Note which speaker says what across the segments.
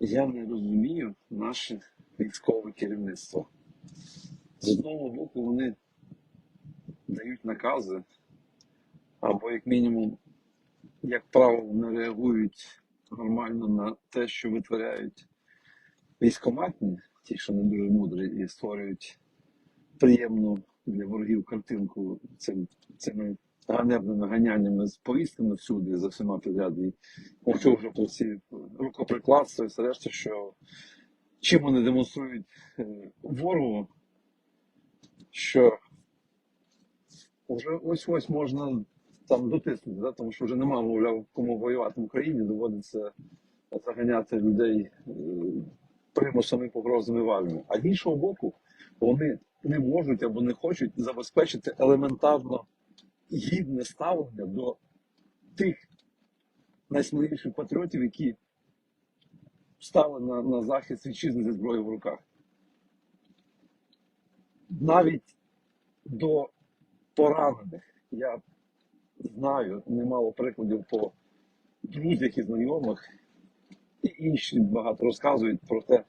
Speaker 1: Я не розумію наше військове керівництво. З одного боку, вони дають накази, або, як мінімум, як правило, не реагують нормально на те, що витворяють військоматні, ті, що не дуже мудрі, і створюють приємну для ворогів картинку цим, цими ганебними ганяннями з повістками всюди за всіма підряд. І мовчу вже про ці рукоприкладства і все решта, що чим вони демонструють е, ворогу, що вже ось ось можна там дотиснути, да? тому що вже немає, мовляв, кому воювати в Україні, доводиться заганяти людей е, примусами погрозами в армію. А з іншого боку, вони не можуть або не хочуть забезпечити елементарно гідне ставлення до тих найсміливіших патріотів, які стали на, на захист вітчизни зі зброєю в руках. Навіть до поранених я знаю немало прикладів по друзях і знайомих, і інші багато розказують про те,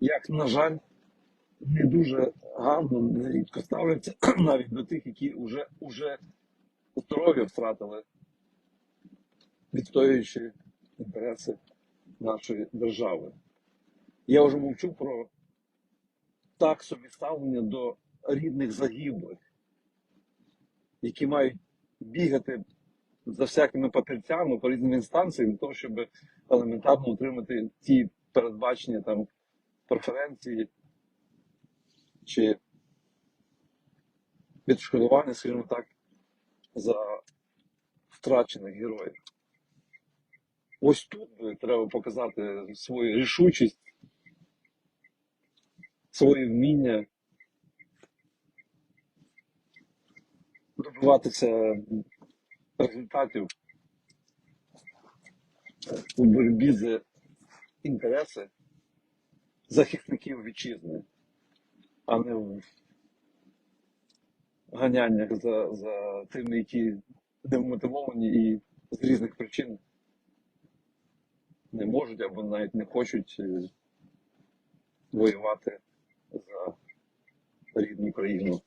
Speaker 1: як, на жаль, не дуже гарно, нерідко ставляться навіть до тих, які вже, вже здоров'я втратили, відстоюючи інтереси нашої держави. Я вже мовчу про так собі ставлення до рідних загиблих, які мають бігати за всякими папірцями по різним інстанціям, для того, щоб елементарно отримати ті передбачення там преференції чи відшкодування, скажімо так, за втрачених героїв. Ось тут треба показати свою рішучість, своє вміння добиватися результатів у боротьбі за інтереси захисників вітчизни, а не в ганяннях за, за тими, які не вмотивовані і з різних причин не можуть або навіть не хочуть е, воювати за рідну країну.